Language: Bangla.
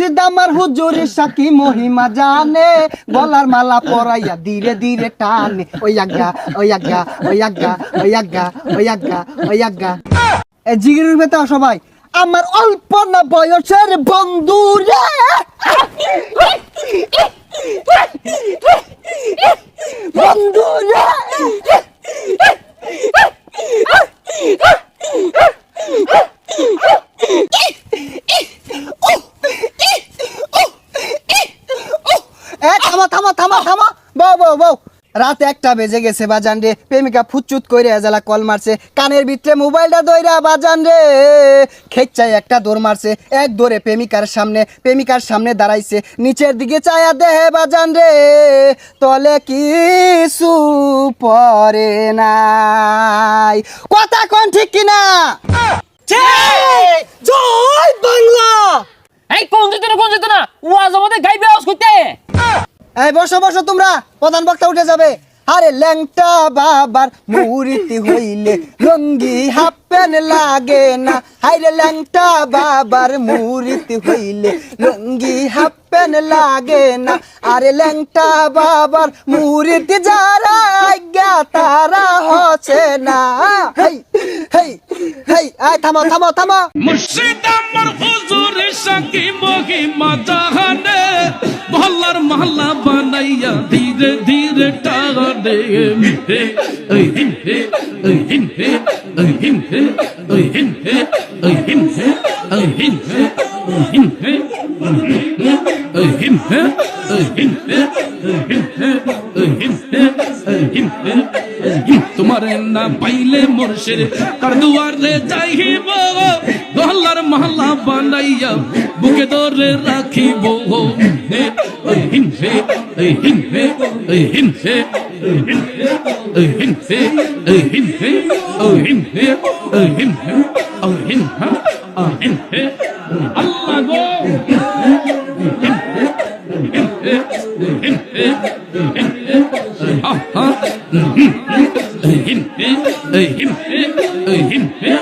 মুর্শিদ আমার হুজুরের সাকি মহিমা জানে, গলার মালা পরাইয়া ধীরে ধীরে টানে। ওই আজ্ঞা ওই আজ্ঞা ওই আজ্ঞা ওই আজ্ঞা ওই আজ্ঞা ওই আজ্ঞা। এ জিগিরের বেতা সবাই আমার অল্প না বয়সের বন্ধু রে। বন্ধু রে। এ থামা থামা থামা থামা। বউ বউ বউ। রাত একটা বেজে গেছে বাজান রে। প্রেমিকা ফুচুত কইরে এজালা কল মারছে। কানের ভিতরে মোবাইলটা দইরা বাজান রে। খেচ্চাই একটা দৌড় মারছে। এক দৌড়ে প্রেমিকার সামনে প্রেমিকার সামনে দাঁড়াইছে। নিচের দিকে চায়া দেহে বাজান রে। তলে কিছু পরে নাই। কথা কোন ঠিক কিনা? জয় বাংলা! এই কোন যেত না কোন যেত না ওয়াজ আমাদের গাইবে আওয়াজ করতে এই, বসো বসো তোমরা। প্রধান বক্তা উঠে যাবে। আরে, ল্যাংটা বাবার মুরিতি হইলে লঙ্গি হাফ লাগে না। হাইরে, ল্যাংটা বাবার মুরিতি হইলে লঙ্গি হাফ লাগে না। আরে, ল্যাংটা বাবার মুরিতি যারা আজ্ঞা, তারা হচ্ছে না। হেই হেই হেই আয় থামো থামো থামো। মুর্শিদ আমার হুজুর সাকি মহিমা জাহানে মালা বানাইয়া ধীরে ধীরে টানে তোমার না পাইলে মোরশের কার দুয়ারে যাইব গহলার মহল্লা বানাইয়া বুকে দরে রাখিব হে হিংসে এই হিংসে এই হিংসে এই হিংসে এই হিংসে এই হিংসে এই হিংসে এই হিংসা এই হিংসে আল্লাহ গো হিংসে হিংসে হিংসে হিংসে আহা হিংসে হিংসে হিংসে হিংসে